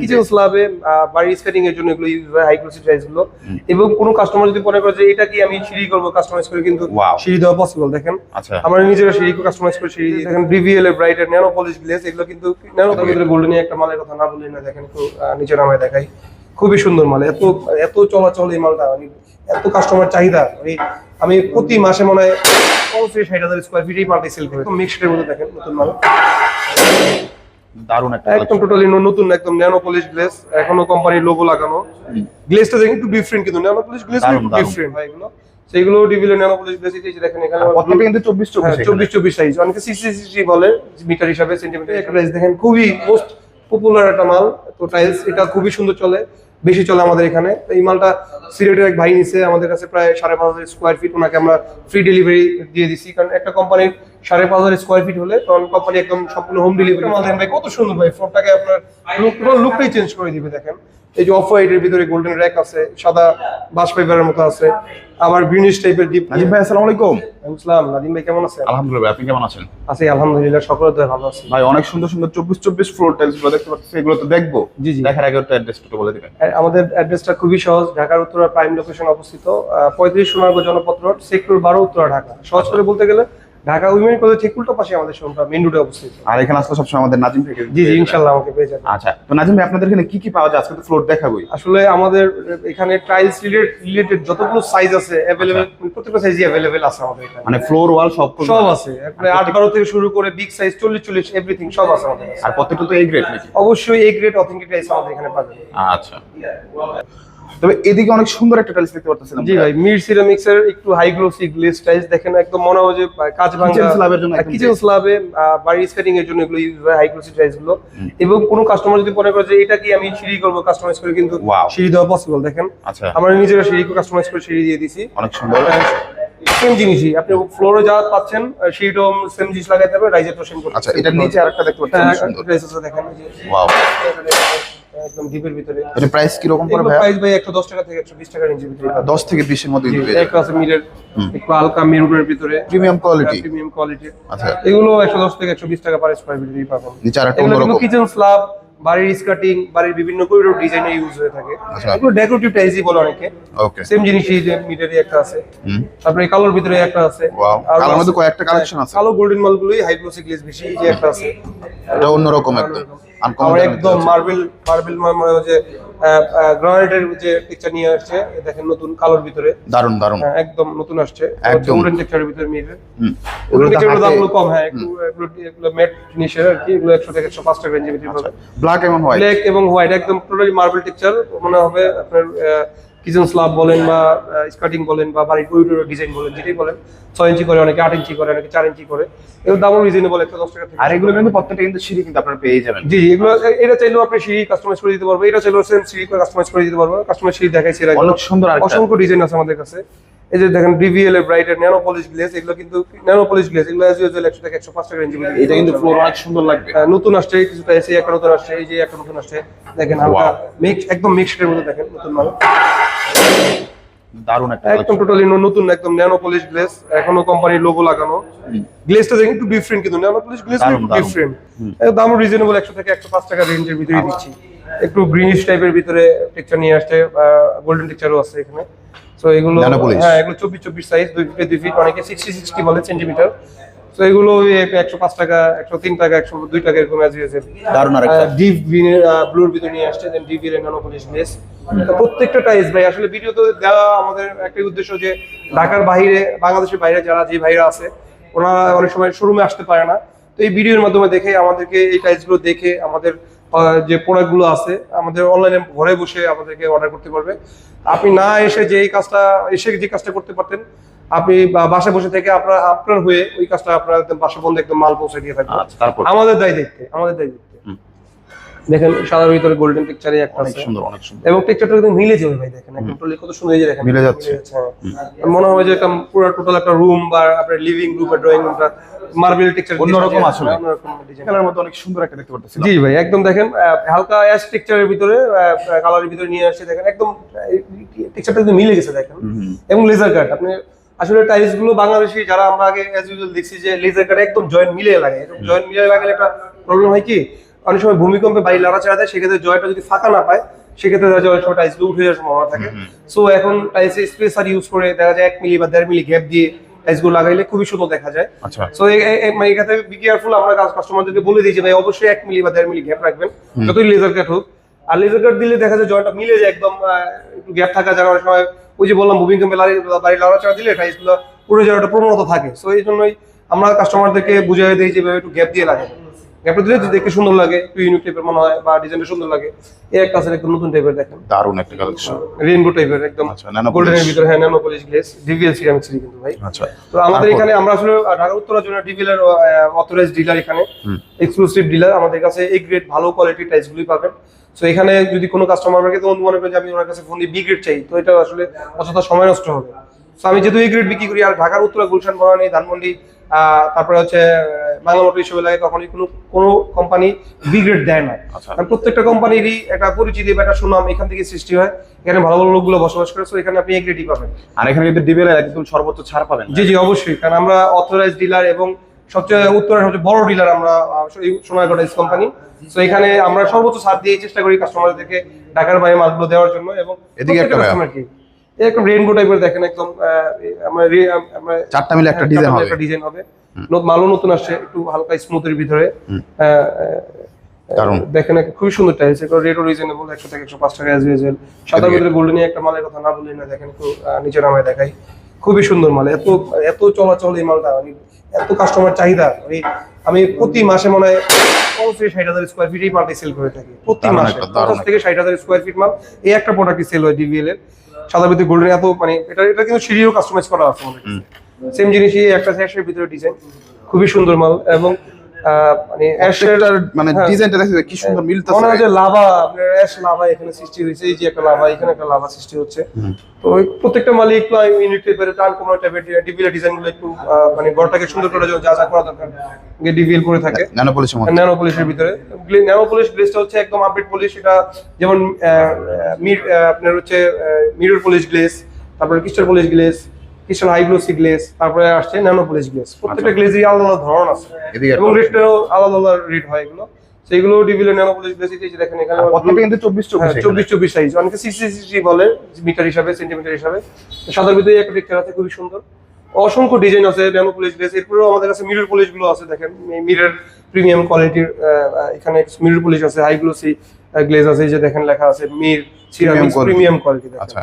Kitchen স্ল্যাবে বাড়ি skating এর জন্য এগুলো ইউজ হয় হাই ক্লোসি টাইলসগুলো। এবং কোনো কাস্টমার যদি মনে করে যে এটা কি আমি সিঁড়ি করব কাস্টমাইজ করে কিন্তু সিঁড়ি দেওয়া পসিবল দেখেন। আচ্ছা। আমরা নিজেরা সিঁড়ি কাস্টমাইজ করে সিঁড়ি দেখেন বিভিএল এর ব্রাইটের ন্যানো পলিশ গ্লেস এগুলো কিন্তু ন্যানো পলিশ গোল্ডেন একটা মালের কথা না বললেই না দেখেন একটু নিচে নামায় দেখাই। খুবই সুন্দর মাল এত এত চলাচল এই মালটা মানে এত কাস্টমার চাহিদা মানে আমি প্রতি মাসে মনে হয় পঞ্চাশ ষাট হাজার স্কোয়ার ফিট এই মালটি সেল করি। মিক্সডের মধ্যে দেখেন নতুন মাল। দারুণ একটা একদম টোটালি নতুন একদম ন্যানো পলিশ গ্লেস এখনও কোম্পানির লোগো লাগানো। গ্লেসটা দেখেন একটু ডিফারেন্ট কিন্তু ন্যানো পলিশ গ্লেস একটু ডিফারেন্ট ভাই এগুলো। ডিভিলের ন্যানো পলিশ গ্লেস এই যে দেখেন এখানে প্রত্যেকটা কিন্তু চব্বিশ চব্বিশ হ্যাঁ, চব্বিশ চব্বিশ সাইজ অনেকে সিসি বলে মিটার হিসাবে সেন্টিমিটার একটা প্রাইস দেখেন খুবই মোস্ট পপুলার একটা মাল তো টাইলস এটা খুবই সুন্দর চলে বেশি চলে আমাদের এখানে। তো এই মালটা সিলেটের এক ভাই নিছে আমাদের কাছে প্রায় সাড়ে পাঁচ হাজার স্কোয়ার ফিট ওনাকে আমরা ফ্রি ডেলিভারি দিয়ে দিছি। কারণ একটা কোম্পানির সাড়ে পাঁচ হাজার স্কোয়ার ফিট হলে তখন কোম্পানি একদম সম্পূর্ণ হোম ডেলিভারি মাল দেখেন ভাই কত সুন্দর ভাই ফ্লোরটাকে আপনার লুক লুকটাই চেঞ্জ করে দিবে দেখেন। এই যে অফ হোয়াইটের ভিতরে গোল্ডেন র্যাক আছে সাদা বাস পেপারের মতো আছে আবার গ্রিনিশ টাইপের ডিপ নাজিম ভাই আসসালামু আলাইকুম। ইসলাম নাদিম ভাই কেমন আছেন? আলহামদুলিল্লাহ আপনি কেমন আছেন? আছি আলহামদুলিল্লাহ সকলে দয় ভালো আছি। ভাই অনেক সুন্দর সুন্দর চব্বিশ চব্বিশ ফ্লোর টাইলসগুলো দেখতে পাচ্ছি এগুলো তো দেখব। জি, জি। দেখার আগে একটা অ্যাড্রেস একটু বলে দিবেন। আর আমাদের অ্যাড্রেসটা খুবই সহজ ঢাকার উত্তরা প্রাইম লোকেশন অবস্থিত পঁয়ত্রিশ সোনারগঞ্জ জনপথ রোড সেক্টর বারো উত্তরা ঢাকা। সহজ করে বলতে গেলে ঢাকা উইমেন কলেজ ঠিক উল্টো পাশে আমাদের শোরুমটা মেন রোডে অবস্থিত। আর এখানে আসলে সবসময় আমাদের নাজিম থেকে জি জি ইনশাল্লাহ আমাকে পেয়ে যাবেন আচ্ছা তো নাজিম ভাই আপনাদের এখানে কি কি পাওয়া যায়? আজকে তো ফ্লোর দেখাবোই। আসলে আমাদের এখানে টাইলস রিলেটেড যতগুলো সাইজ আছে অ্যাভেলেবেল প্রত্যেকটা সাইজই অ্যাভেলেবেল আছে আমাদের এখানে। মানে ফ্লোর ওয়াল সব সব আছে। একবারে আট বারো থেকে শুরু করে বিগ সাইজ চল্লিশ চল্লিশ এভরিথিং সব আছে আমাদের আর প্রত্যেকটা তো এই গ্রেড নাকি? অবশ্যই এই গ্রেড অথেন্টিক টাইলস আমাদের এখানে পাবেন। আচ্ছা। তবে এদিকে অনেক সুন্দর একটা টাইলস দেখতে পাচ্ছেন জি ভাই মির সিরামিক্স এর একটু হাই গ্লোসি গ্লেজ টাইলস দেখেন একদম মনে হয় যে কাজ ভাঙা এর জন্য একদম কিচেন স্ল্যাবে বাড়ি স্কেটিং এর জন্য এগুলো ইউজ হয় হাই গ্লোসি টাইলসগুলো। এবং কোনো কাস্টমার যদি মনে করে যে এটা কি আমি সিঁড়ি করব কাস্টমাইজ করে? কিন্তু সিঁড়ি দেওয়া পসিবল দেখেন। আচ্ছা। আমরা নিজেরা সিঁড়ি কাস্টমাইজ করে সিঁড়ি দিয়ে দিছি। অনেক সুন্দর। সেম জিনিসই। আপনি ফ্লোরে যা পাচ্ছেন সিঁড়িটাও সেম জিনিস লাগাইতে হবে রাইজের সেম করতে আচ্ছা এটার নিচে আরেকটা দেখতে পাচ্ছেন হ্যাঁ, সুন্দর। দেখেন ওয়াও একদম দ্বীপের ভিতরে। এটা প্রাইস কি রকম পড়বে ভাই প্রাইস ভাই একশো দশ টাকা থেকে একশো বিশ টাকার ইঞ্চি ভিতরে। 10 থেকে 20 এর মধ্যে জি, পেয়ে একটা আছে মিরের একটু হালকা মেরুনের ভিতরে। প্রিমিয়াম কোয়ালিটি প্রিমিয়াম কোয়ালিটি আচ্ছা। এগুলো একশো দশ থেকে একশো বিশ টাকা পার স্কোয়ার ফিট পাবেন। নিচে আরেকটা অন্যরকম। কিচেন স্ল্যাব বাড়ির স্কার্টিং বাড়ির বিভিন্ন করিডোর ডিজাইনে ইউজ হয়ে থাকে। আচ্ছা। এগুলো ডেকোরেটিভ টাইলসই বলে অনেকে। ওকে সেম জিনিসই যে মিটারই একটা আছে। তারপরে এই কালোর ভিতরে একটা আছে। ওয়াও আর কালোর মধ্যে কয়েকটা কালেকশন আছে। কালো গোল্ডেন মালগুলোই হাইগ্লোসি গ্লেজ বেশি যে একটা আছে। এটা অন্যরকম একদম আনকমন একদম মার্বেল মার্বেল মানে যে গ্রানাইটের যে টেক্সচার নিয়ে আসছে দেখেন নতুন কালোর ভিতরে। দারুণ দারুণ হ্যাঁ, একদম নতুন আসছে। একদম। উডেন টেক্সচারের ভিতরে ওগুলো তো টেক্সচারের দামগুলো কম হ্যাঁ একটু এগুলো এগুলো ম্যাট ফিনিশের আর কি এগুলো একশো থেকে একশো পাঁচ টাকা রেঞ্জের ভিতরে ব্ল্যাক এবং হোয়াইট ব্ল্যাক এবং হোয়াইট একদম টোটালি মার্বেল টেক্সচার মনে হবে আপনার কিচেন স্ল্যাব বলেন বা স্কার্টিং বলেন বা বাড়ির করিডোর ডিজাইন বলেন যেটাই বলেন ছয় ইঞ্চি করে অনেকে আট ইঞ্চি করে অনেকে চার ইঞ্চি করে এগুলো দামও রিজনেবল একটা দশ টাকা আর এগুলো কিন্তু প্রত্যেকটা কিন্তু সিঁড়ি কিন্তু আপনারা পেয়ে যাবেন। জি জি এগুলো এটা চাইলেও আপনি সিঁড়ি কাস্টমাইজ করে দিতে পারব এটা চাইলেও সেম সিঁড়ি করে কাস্টমাইজ করে দিতে পারব কাস্টমার সিঁড়ি দেখাইছি অনেক সুন্দর অসংখ্য ডিজাইন আছে আমাদের কাছে। এই যে দেখেন ডিভিএল এর ব্রাইটের ন্যানো পলিশ গ্লেজ এগুলো কিন্তু ন্যানো পলিশ গ্লেজ এগুলো অ্যাজ ইউজুয়াল একশো থেকে একশো পাঁচ টাকা রেঞ্জে এটা কিন্তু ফ্লোর অনেক সুন্দর লাগবে। নতুন আসছে কিছুটা এসে একটা নতুন আসছে এই যে একটা নতুন আসছে। দেখেন হালকা মিক্স একদম মিক্সড মধ্যে দেখেন নতুন মাল। দারুণ একটা একদম টোটালি নতুন একদম ন্যানো পলিশ গ্লেজ এখনও কোম্পানির লোগো লাগানো। গ্লেজটা দেখেন একটু ডিফারেন্ট কিন্তু ন্যানো পলিশ দারুণ, একটু। ডিফারেন্ট দামও রিজনেবল একশো থেকে একশো পাঁচ টাকা রেঞ্জের ভিতরে দিচ্ছি। একটু গ্রিনিশ টাইপের ভিতরে টেক্সচার নিয়ে আসছে গোল্ডেন টেক্সচারও আছে এখানে। তো এগুলো হ্যাঁ এগুলো চব্বিশ চব্বিশ সাইজ দুই ফিটে দুই ফিট অনেকে সিক্সটি সিক্সটি বলে সেন্টিমিটার তো এগুলো একশো পাঁচ টাকা একশো তিন টাকা একশো দুই টাকা এরকম দারুণ ডিপ ব্লুর ভিতরে নিয়ে আসছে দেন প্রত্যেকটা টাইস ভাই আসলে ভিডিও তো দেওয়া আমাদের একটাই উদ্দেশ্য যে ঢাকার বাইরে বাংলাদেশের বাইরে যারা যে ভাইরা আছে ওনারা অনেক সময় শোরুমে আসতে পারে না। তো এই ভিডিওর মাধ্যমে দেখে আমাদেরকে এই টাইলসগুলো দেখে আমাদের যে প্রোডাক্টগুলো আছে আমাদের অনলাইনে ঘরে বসে আমাদেরকে অর্ডার করতে পারবে। আপনি না এসে যে এই কাজটা এসে যে কাজটা করতে পারতেন আপনি বা- বাসায় বসে থেকে আপনার আপনার হয়ে ওই কাজটা আপনার বাসা বন্ধ একদম মাল পৌঁছে দিয়ে থাকবে আচ্ছা তারপর? আমাদের দায় দেখতে আমাদের দায় দেখতে। দেখেন সাদার ভিতরে গোল্ডেন পিকচারে একটা অনেক সুন্দর অনেক সুন্দর। এবং টেক্সচারটা একদম মিলে যাবে ভাই দেখেন একদম টোটালি কত সুন্দর এই যে দেখেন। মিলে যাচ্ছে। হ্যাঁ। মনে হবে যে একটা পুরো টোটাল একটা রুম বা আপনার লিভিং রুম বা ড্রয়িং রুমটা মার্বেল টেক্সচার অন্যরকম আসলে। অনেক সুন্দর একটা দেখতে জি ভাই একদম দেখেন হালকা অ্যাশ টেক্সচারের ভিতরে কালারের ভিতরে নিয়ে আসছে দেখেন একদম টেক্সচারটা একদম মিলে গেছে দেখেন। এবং লেজার কাট আপনি আসলে টাইলসগুলো বাংলাদেশি যারা আমরা আগে অ্যাজ ইউজুয়াল দেখছি যে লেজার কাট একদম জয়েন্ট মিলে লাগে জয়েন্ট মিলে লাগালে একটা প্রবলেম হয় কি? অনেক সময় ভূমিকম্পে বাড়ি লাড়াচাড়া দেয় সেক্ষেত্রে জয়টা যদি ফাঁকা না পায় সেক্ষেত্রে দেখা যায় অনেক সময় টাইলসগুলো উঠে যাওয়ার সম্ভাবনা থাকে। সো এখন টাইলসের স্পেসার ইউজ করে দেখা যায় এক মিলি বা দেড় মিলি গ্যাপ দিয়ে টাইলসগুলো লাগাইলে খুবই সুন্দর দেখা যায়। আচ্ছা। সো মানে এখানে বি কেয়ারফুল আমরা কাস্টমারদেরকে বলে দিই যে ভাই অবশ্যই এক মিলি বা দেড় মিলি গ্যাপ রাখবেন। যতই লেজার কাট হোক। আর লেজার কাট দিলে দেখা যায় জয়টা মিলে যায় একদম একটু গ্যাপ থাকা যার অনেক সময় ওই যে বললাম মুভিং কম্পে বাড়ি লাড়াচাড়া দিলে টাইলসগুলো পুরো যাওয়ার একটা প্রবণতা থাকে। সো এই জন্যই আমরা কাস্টমারদেরকে বুঝিয়ে দিই যে একটু গ্যাপ দিয়ে লাগে গ্যাপটা দিলে যদি দেখতে সুন্দর লাগে একটু ইউনিক টাইপের মনে হয় বা ডিজাইনটা সুন্দর লাগে এই একটা আছে একদম নতুন টাইপের দেখেন। দারুণ একটা কালেকশন রেইনবো টাইপের একদম আচ্ছা, গোল্ডেনের ভিতরে হ্যাঁ nano polish glaze DVL ceramics কিন্তু ভাই। আচ্ছা। তো আমাদের এখানে আমরা আসলে ঢাকা উত্তরার জন্য ডিভিলের অথরাইজ ডিলার এখানে। এক্সক্লুসিভ ডিলার আমাদের কাছে এই গ্রেড ভালো কোয়ালিটির পাবেন। এখানে যদি কোনো কাস্টমার আমাকে তো মনে করেন যে আমি ওনার কাছে ফোন দিয়ে বি গ্রেড চাই তো এটা আসলে অযথা সময় নষ্ট হবে। তো আমি যেহেতু এই গ্রেড বিক্রি করি আর ঢাকার উত্তরা গুলশান বনানী ধানমন্ডি তারপরে হচ্ছে বাংলা মোটর হিসেবে লাগে কখনই কোনো কোনো কোম্পানি বি গ্রেড দেয় না। আচ্ছা। কারণ প্রত্যেকটা কোম্পানিরই একটা পরিচিতি বা একটা সুনাম এখান থেকে সৃষ্টি হয়। এখানে ভালো ভালো লোকগুলো বসবাস করে তো এখানে আপনি এ গ্রেডই পাবেন। আর এখানে কিন্তু ডিবেল একদম সর্বোচ্চ ছাড় পাবেন। জি জি অবশ্যই। কারণ আমরা অথরাইজ ডিলার এবং সবচেয়ে উত্তরের সবচেয়ে বড় ডিলার আমরা সোনারগড় ইস কোম্পানি তো এখানে আমরা সর্বোচ্চ ছাড় দিয়ে চেষ্টা করি কাস্টমারদেরকে ঢাকার বাইরে মালগুলো দেওয়ার জন্য এবং এদিকে একটা একদম রেইনবো টাইপের দেখেন একদম আহ, আমরা আমরা চারটা মিলে একটা ডিজাইন হবে। একটা ডিজাইন হবে। মালও নতুন আসছে একটু হালকা স্মুথের ভিতরে। দেখেন খুবই সুন্দর টাইলস এগুলো রেটও রিজনেবল একশো থেকে একশো পাঁচ টাকা অ্যাজ ইউজুয়াল সাদার ভিতরে গোল্ডেন একটা মালের কথা না না দেখেন একটু নিচে নামায় দেখাই। খুবই সুন্দর মাল এত এত চলাচল এই মালটা মানে এত কাস্টমার চাহিদা আমি আমি প্রতি মাসে মনে হয় পঞ্চাশ ষাট হাজার স্কোয়ার ফিট এই মালটি সেল করে থাকি প্রতি মাসে পঞ্চাশ থেকে ষাট হাজার স্কোয়ার ফিট মাল এই একটা প্রোডাক্টই সেল হয় ডিভিএল এর। সাদা ভিতরে গোল্ডেন এত মানে এটা এটা কিন্তু সিঁড়িও কাস্টমাইজ করা আছে আমাদের সেম জিনিসই একটা ভিতরে ডিজাইন খুবই সুন্দর মাল এবং মানে প্রত্যেকটার মানে হ্যাঁ। ডিজাইনটা দেখতে কি সুন্দর মনে হয় যে লাভা আপনার অ্যাশ লাভা এখানে সৃষ্টি হয়েছে এই যে একটা লাভা এখানে একটা লাভা সৃষ্টি হচ্ছে। তো প্রত্যেকটা মালে একটু ইউনিট টাইপের টান টাইপের একটু মানে ঘরটাকে সুন্দর করে যা যা করা দরকার ডিভিএল করে থাকে। ন্যানো পলিশের মধ্যে। ন্যানো পলিশের ভিতরে। ন্যানো পলিশ গ্লেসটা হচ্ছে একদম আপডেট পলিশ এটা যেমন আপনার হচ্ছে মিরর পলিশ গ্লেস তারপরে crystal polish glaze crystal high glossy glaze তারপরে আসছে ন্যানো পলিশ গ্লেস প্রত্যেকটা গ্লেসেরই আলাদা আলাদা ধরন আছে। এবং রেটটাও আলাদা আলাদা রেট হয় এগুলো। সেইগুলো ডিভিলে ন্যানো পলিশ গ্লেস এই দেখেন এখানে প্রত্যেকটা কিন্তু চব্বিশ চব্বিশ হ্যাঁ, চব্বিশ চব্বিশ সাইজ অনেকে সিসি বলে মিটার হিসাবে সেন্টিমিটার হিসাবে। সাদার ভিতরে একটা পিকচার আছে খুবই সুন্দর। অসংখ্য ডিজাইন আছে ন্যানো পলিশ গ্লেস এরপরেও আমাদের কাছে মিরর পলিশগুলো আছে দেখেন। মিরর প্রিমিয়াম কোয়ালিটির এখানে মিরর পলিশ আছে হাই গ্লোসি গ্লেজ আছে যে দেখেন লেখা আছে মির সিরামিক্স প্রিমিয়াম কোয়ালিটি আচ্ছা।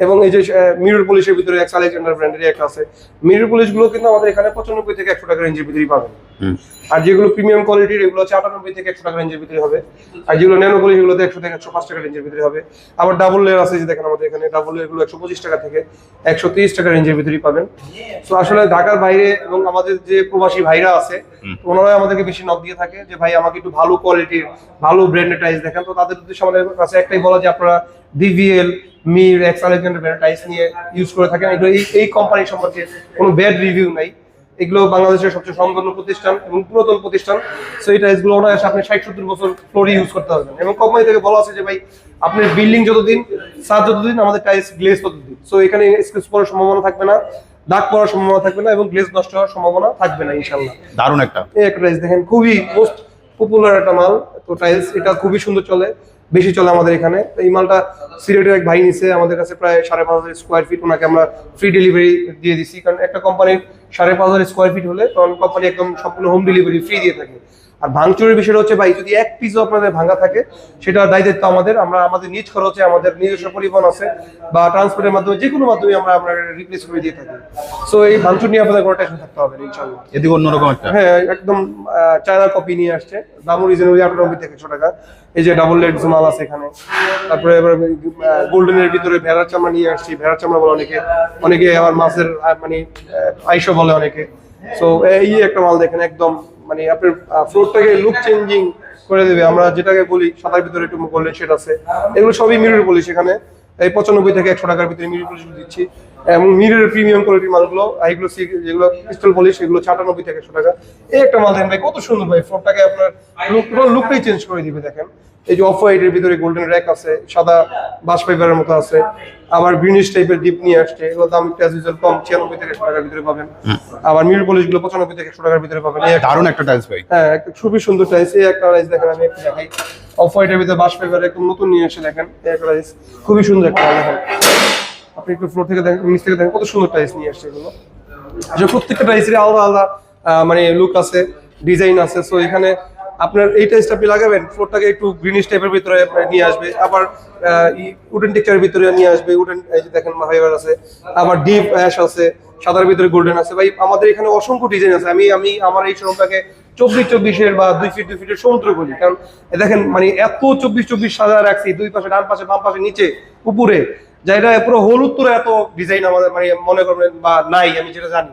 এবং এই যে মিরর পলিশের ভিতরে এক্স আলেকজান্ডার ব্র্যান্ডের একটা আছে। মিরর পলিশগুলো কিন্তু আমাদের এখানে পঁচানব্বই থেকে একশো টাকা রেঞ্জের ভিতরেই পাবেন। আর যেগুলো প্রিমিয়াম কোয়ালিটির এগুলো হচ্ছে আটানব্বই থেকে একশো টাকা রেঞ্জের ভিতরে হবে। আর যেগুলো ন্যানো পলিশ এগুলোতে একশো থেকে একশো পাঁচ টাকা রেঞ্জের ভিতরে হবে। আবার ডাবল লেয়ার আছে যে দেখেন আমাদের এখানে ডাবল লেয়ারগুলো একশো পঁচিশ টাকা থেকে একশো তিরিশ টাকা রেঞ্জের ভিতরেই পাবেন। তো আসলে ঢাকার বাইরে এবং আমাদের যে প্রবাসী ভাইরা আছে ওনারা আমাদেরকে বেশি নক দিয়ে থাকে যে ভাই আমাকে একটু ভালো কোয়ালিটির ভালো ব্র্যান্ডের টাইস দেখেন। তো তাদের উদ্দেশ্যে আমাদের কাছে একটাই বলা যে আপনারা ডিভিএল মির এক্স আলেকজান্ডার ব্র্যান্ড টাইস নিয়ে ইউজ করে থাকেন। এগুলো এই এই কোম্পানি সম্পর্কে কোনো ব্যাড রিভিউ নাই। এগুলো বাংলাদেশের সবচেয়ে সম্পন্ন প্রতিষ্ঠান এবং পুরাতন প্রতিষ্ঠান। সো এই টাইলসগুলো অনায়াসে আপনি ষাট সত্তর বছর ফ্লোরে ইউজ করতে পারবেন। এবং কোম্পানি থেকে বলা আছে যে ভাই আপনার বিল্ডিং যতদিন সার যতদিন আমাদের টাইলস গ্লেজ ততদিন। সো এখানে স্কেচ পড়ার সম্ভাবনা থাকবে না দাগ পড়ার সম্ভাবনা থাকবে না এবং গ্লেজ নষ্ট হওয়ার সম্ভাবনা থাকবে না ইনশাল্লাহ দারুণ একটা। এই একটা টাইলস দেখেন খুবই মোস্ট পপুলার একটা মাল। তো টাইলস এটা খুবই সুন্দর চলে। বেশি চলে আমাদের এখানে। এই মালটা সিলেটের এক ভাই নিছে, আমাদের কাছে প্রায় সাড়ে পাঁচ হাজার স্কোয়ার ফিট ওনাকে আমরা ফ্রি ডেলিভারি দিয়ে দিছি। কারণ একটা কোম্পানির সাড়ে পাঁচ হাজার স্কোয়ার ফিট হলে তখন কোম্পানি একদম সম্পূর্ণ হোম ডেলিভারি ফ্রি দিয়ে থাকে। আর ভাঙচুরের বিষয়টা হচ্ছে ভাই যদি এক পিসও আপনাদের ভাঙা থাকে সেটা দায়িত্ব আমাদের। আমরা আমাদের নিজ খরচে আমাদের নিজস্ব পরিবহন আছে বা ট্রান্সপোর্টের মাধ্যমে যে কোনো মাধ্যমে আমরা আমরা রিপ্লেস করে দিয়ে থাকি। সো এই ভাঙচুর নিয়ে আপনাদের কোনো টেনশন থাকতে হবে ইনশাল্লাহ এদিকে অন্যরকম একটা। হ্যাঁ একদম চায়না কপি নিয়ে আসছে। দামও রিজনেবলি আটানব্বই থেকে একশো টাকা। এই যে ডাবল লেড মাল আছে এখানে। তারপরে এবার গোল্ডেনের ভিতরে ভেড়ার চামড়া নিয়ে আসছি। ভেড়ার চামড়া বলে অনেকে অনেকে আবার মাছের মানে আইসো বলে অনেকে। সো এই একটা মাল দেখেন, একদম মানে আপনার ফ্লোরটাকে লুক চেঞ্জিং করে দেবে। আমরা যেটাকে বলি, সাদার ভিতরে একটু গোল্ডেন শেড আছে। এগুলো সবই মিরর বলি সেখানে এই পঁচানব্বই থেকে একশো টাকার ভিতরে মিরর পলিশ দিচ্ছি। এবং মিরর প্রিমিয়াম কোয়ালিটির মালগুলো এইগুলো যেগুলো ক্রিস্টাল পলিশ সেগুলো ছাটানব্বই থেকে একশো টাকা। এই একটা মাল দেখেন ভাই, কত সুন্দর ভাই ফোনটাকে আপনার লুক লুকটাই চেঞ্জ করে দিবে, দেখেন। এই যে অফ হোয়াইটের ভিতরে গোল্ডেন র্যাক আছে সাদা বাস ফাইবারের মতো আছে। আবার গ্রিনিশ টাইপের ডিপ নিয়ে আসছে এগুলো দাম একটু অ্যাজ ইউজুয়াল কম ছিয়ানব্বই থেকে একশো টাকার ভিতরে পাবেন। আবার মিরর পলিশগুলো পঁচানব্বই থেকে একশো টাকার ভিতরে পাবেন। দারুণ একটা টাইলস ভাই। হ্যাঁ একটা খুবই সুন্দর টাইলস এই একটা টাইলস দেখেন আমি একটু দেখাই। অফ হোয়াইটের ভিতরে বাস ফাইবার একদম নতুন নিয়ে এসে দেখেন এই একটা টাইলস খুবই সুন্দর একটা দেখেন। আপনি একটু ফ্লোর থেকে দেখেন নিচ থেকে দেখেন কত সুন্দর টাইলস নিয়ে আসছে এগুলো। যে প্রত্যেকটা টাইলসের আলাদা আলাদা মানে লুক আছে ডিজাইন আছে। সো এখানে আপনার এই টাইলসটা আপনি লাগাবেন, ফ্লোরটাকে একটু গ্রিনিশ টাইপের ভিতরে নিয়ে আসবে। আবার উডেন টেক্সচারের ভিতরে নিয়ে আসবে। উডেন এই যে দেখেন ফাইবার আছে। আবার ডিপ অ্যাশ আছে। সাদার ভিতরে গোল্ডেন আছে। ভাই, আমাদের এখানে অসংখ্য ডিজাইন আছে। আমি আমি, আমার এই শোরুমটাকে চব্বিশ চব্বিশের বা দুই ফিট দুই ফিটের সমুদ্র বলি কারণ দেখেন মানে এত চব্বিশ চব্বিশ সাজা রাখছি, দুই পাশে, ডান পাশে, বাম পাশে, নিচে, উপরে। যা, এটা পুরো হলুদ এত ডিজাইন আমাদের মানে মনে করবেন বা নাই, আমি যেটা জানি।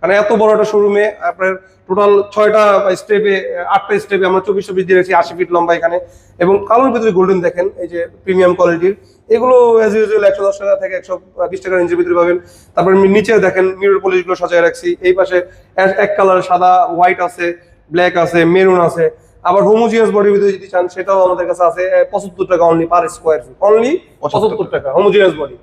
কারণ এত বড় একটা শোরুমে আপনার টোটাল ছয়টা স্টেপে আটটা স্টেপে আমরা চব্বিশ চব্বিশ দিয়ে রেখেছি আশি ফিট লম্বা এখানে। এবং কালোর ভিতরে গোল্ডেন দেখেন এই যে প্রিমিয়াম কোয়ালিটির এগুলো অ্যাজ ইউজুয়াল একশো দশ টাকা থেকে একশো বিশ টাকা রেঞ্জের ভিতরে পাবেন। তারপর নিচে দেখেন মিরর পলিশগুলো সাজায় রাখছি। এই পাশে এক- কালার সাদা হোয়াইট আছে ব্ল্যাক আছে মেরুন আছে। আবার হোমোজিয়াস বডির ভিতরে যদি চান সেটাও আমাদের কাছে আছে পঁচাত্তর টাকা only per square feet only পঁচাত্তর টাকা হোমোজিয়াস বডি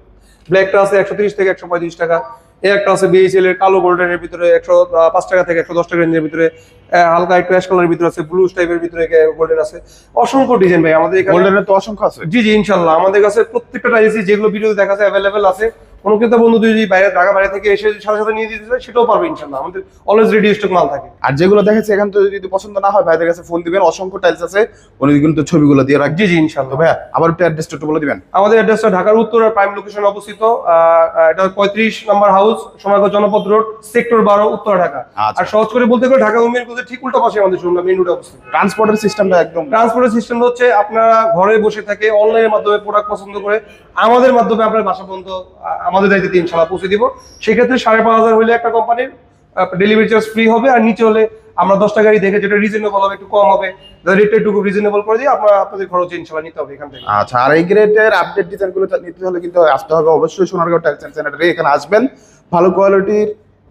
ব্ল্যাকটা আছে একশো তিরিশ থেকে একশো পঁয়ত্রিশ টাকা। একটা আছে বিএসএল এর কালো গোল্ডেনের ভিতরে একশো পাঁচ টাকা থেকে একশো দশ টাকা রেঞ্জের ভিতরে হালকা একটু অ্যাশ কালারের ভিতরে আছে ব্লু টাইপের ভিতরে গোল্ডেন আছে। অসংখ্য ডিজাইন ভাই আমাদের এখানে গোল্ডেনের তো অসংখ্য আছে। জি জি ইনশাল্লাহ। আমাদের কাছে প্রত্যেকটা যেগুলো ভিডিওতে দেখা যায় অ্যাভেলেবেল আছে। কোনো কিন্তু বন্ধু যদি বাইরে ঢাকা বাইরে থেকে এসে সাথে সাথে নিয়ে দিতে চায় সেটাও পারবে ইনশাল্লাহ। আমাদের অলওয়েজ রেডি স্টক মাল থাকে। আর যেগুলো দেখেছে এখান থেকে যদি পছন্দ না হয় ভাইদের কাছে ফোন দিবেন। অসংখ্য টাইলস আছে। উনি কিন্তু ছবিগুলো দিয়ে রাখবেন। জি জি ভাইয়া আবার একটু অ্যাড্রেসটা একটু বলে দিবেন। আমাদের অ্যাড্রেসটা ঢাকার উত্তরের প্রাইম লোকেশন অবস্থিত। এটা পঁয়ত্রিশ নম্বর হাউস সোনারগাঁও জনপদ রোড সেক্টর বারো উত্তর ঢাকা। আচ্ছা। আর সহজ করে বলতে গেলে ঢাকা উমের ঠিক উল্টা পাশে আমাদের শোরুম মেন রোডে অবস্থিত। ট্রান্সপোর্টের সিস্টেমটা একদম। ট্রান্সপোর্টের সিস্টেম হচ্ছে আপনারা ঘরে বসে থেকে অনলাইনের মাধ্যমে প্রোডাক্ট পছন্দ করে আমাদের মাধ্যমে আপনার বাসা পর্যন্ত আমাদের দায়িত্বে ইনশাল্লাহ পৌঁছে দিব। সেক্ষেত্রে সাড়ে পাঁচ হাজার হলে একটা কোম্পানির ডেলিভারি চার্জ ফ্রি হবে আর নিচে হলে আমরা দশটা গাড়ি দেখে যেটা রিজনেবল হবে একটু কম হবে। রেটটা একটু রিজনেবল করে দিয়ে আপনারা আপনাদের খরচ ইনশাল্লাহ নিতে হবে এখান থেকে। আচ্ছা আর এই গ্রেডের আপডেট ডিজাইনগুলো নিতে হলে কিন্তু আসতে হবে অবশ্যই সোনারগাঁও টাইলস এন্ড স্যানিটারি এখানে আসবেন ভালো কোয়ালিটির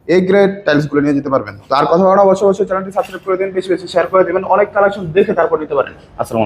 এই গ্রেড টাইলসগুলো নিয়ে যেতে পারবেন। তার কথা বলা অবশ্যই অবশ্যই চ্যানেলটি সাবস্ক্রাইব করে দিন, বেশি বেশি শেয়ার করে দেবেন, অনেক কালেকশন দেখে তারপর নিতে পারেন। আসসালামু আলাইকুম।